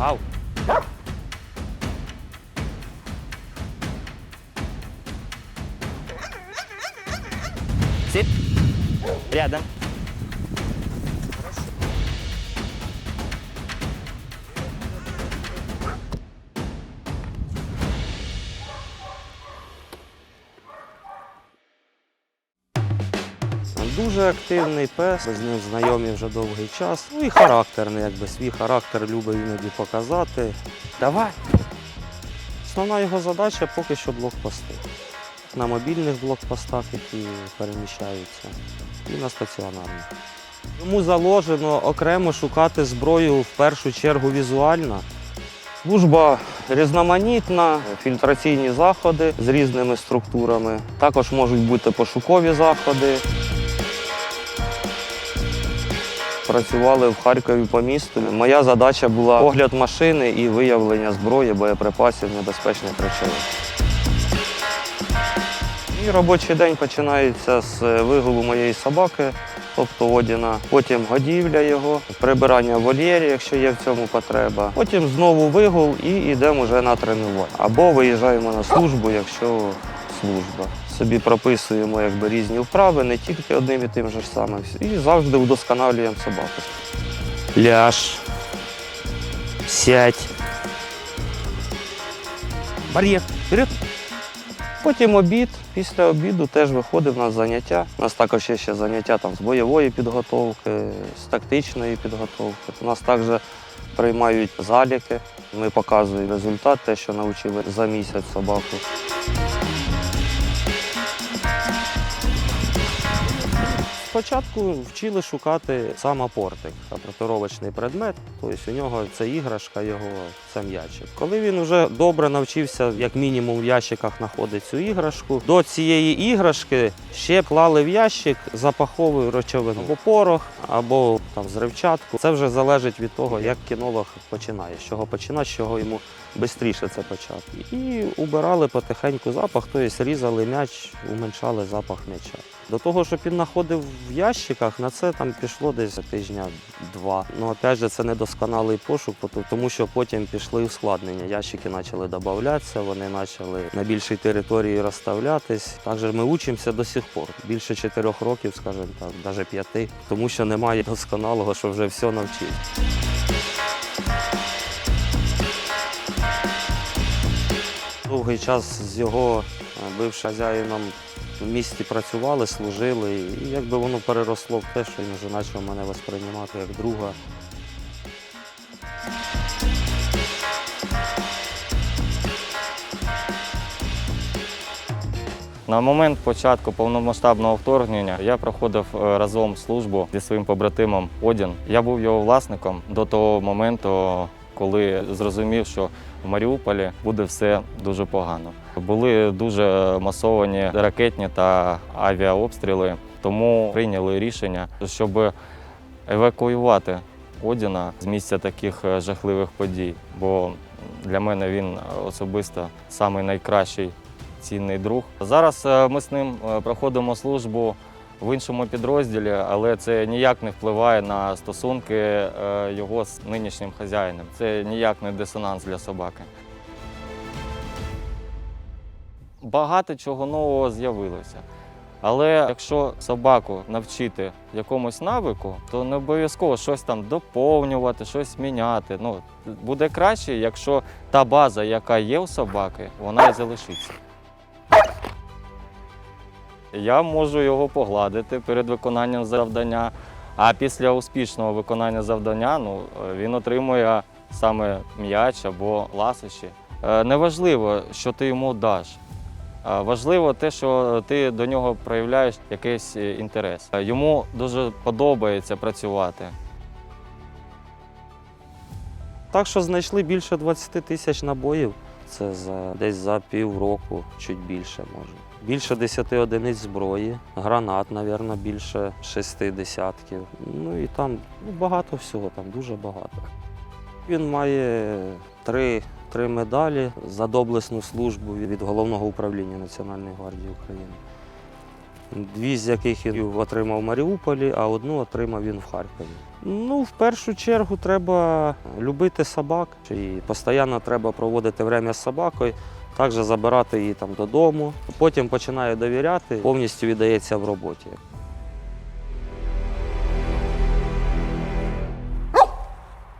Ау. Сидь. Рядом. Дуже активний пес, з ним знайомі вже довгий час. Ну і характерний, якби свій характер любить іноді показати. Давай. Основна його задача поки що блокпости. На мобільних блокпостах, які переміщаються, і на стаціонарних. Йому заложено окремо шукати зброю в першу чергу візуально. Служба різноманітна, фільтраційні заходи з різними структурами. Також можуть бути пошукові заходи. Працювали в Харкові по місту. Моя задача була огляд машини і виявлення зброї, боєприпасів, небезпечних речей. І робочий день починається з вигулу моєї собаки, тобто Одіна. Потім годівля його, прибирання вольєрі, якщо є в цьому потреба. Потім знову вигул і йдемо вже на тренування. Або виїжджаємо на службу, якщо служба. Собі прописуємо якби, різні вправи, не тільки одним і тим же ж самим. І завжди вдосконалюємо собаку. Ляж. Сядь. Бар'єр. Вперед. Потім обід. Після обіду теж виходить в нас заняття. У нас також є ще заняття там, з бойової підготовки, з тактичної підготовки. У нас також приймають заліки. Ми показуємо результат, те, що навчили за місяць собаку. Спочатку вчили шукати сам апортик, апортировочний предмет. Тобто у нього це іграшка, його це м'ячик. Коли він вже добре навчився, як мінімум в ящиках знаходить цю іграшку, до цієї іграшки ще клали в ящик запахову речовину або порох, або там зривчатку. Це вже залежить від того, як кінолог починає, з чого починати, з чого йому швидше це почати. І убирали потихеньку запах, тобто різали м'яч, уменшали запах м'яча. До того, щоб він знаходив в ящиках, на це там пішло десь тижня два. Ну, опять же, це недосконалий пошук, тому що потім пішли ускладнення. Ящики почали додатися, вони почали на більшій території розставлятись. Також ми учимося до сих пор. Більше чотирьох років, скажімо так, навіть п'яти, тому що немає досконалого, що вже все навчив. Довгий час з його е, бившим хазяїном в місті працювали, служили, і якби воно переросло в те, що він вже почав мене восприймати як друга. На момент початку повномасштабного вторгнення я проходив е, разом службу зі своїм побратимом Одін. Я був його власником до того моменту, коли зрозумів, що в Маріуполі буде все дуже погано. Були дуже масовані ракетні та авіаобстріли, тому прийняли рішення, щоб евакуювати Одіна з місця таких е, жахливих подій. Бо для мене він особисто найкращий цінний друг. Зараз е, ми з ним е, проходимо службу в іншому підрозділі, але це ніяк не впливає на стосунки е, його з нинішнім хазяїном. Це ніяк не дисонанс для собаки. Багато чого нового з'явилося. Але якщо собаку навчити якомусь навику, то не обов'язково щось там доповнювати, щось міняти. Ну, буде краще, якщо та база, яка є у собаки, вона і залишиться. Я можу його погладити перед виконанням завдання, а після успішного виконання завдання ну, він отримує саме м'яч або ласощі. Е, Неважливо, що ти йому даш. Важливо те, що ти до нього проявляєш якийсь е, інтерес. Е, Йому дуже подобається працювати. Так що знайшли більше 20 тисяч набоїв. Це за десь за півроку, чуть більше може. Більше 10 одиниць зброї, гранат, мабуть, більше 6 десятків. Ну і там ну, багато всього, там дуже багато. Він має три, три медалі за доблесну службу від головного управління Національної гвардії України. дві з яких він отримав в Маріуполі, а одну отримав він в Харкові. Ну, в першу чергу треба любити собак і постійно треба проводити время з собакою, також забирати її там додому. Потім починає довіряти, повністю віддається в роботі.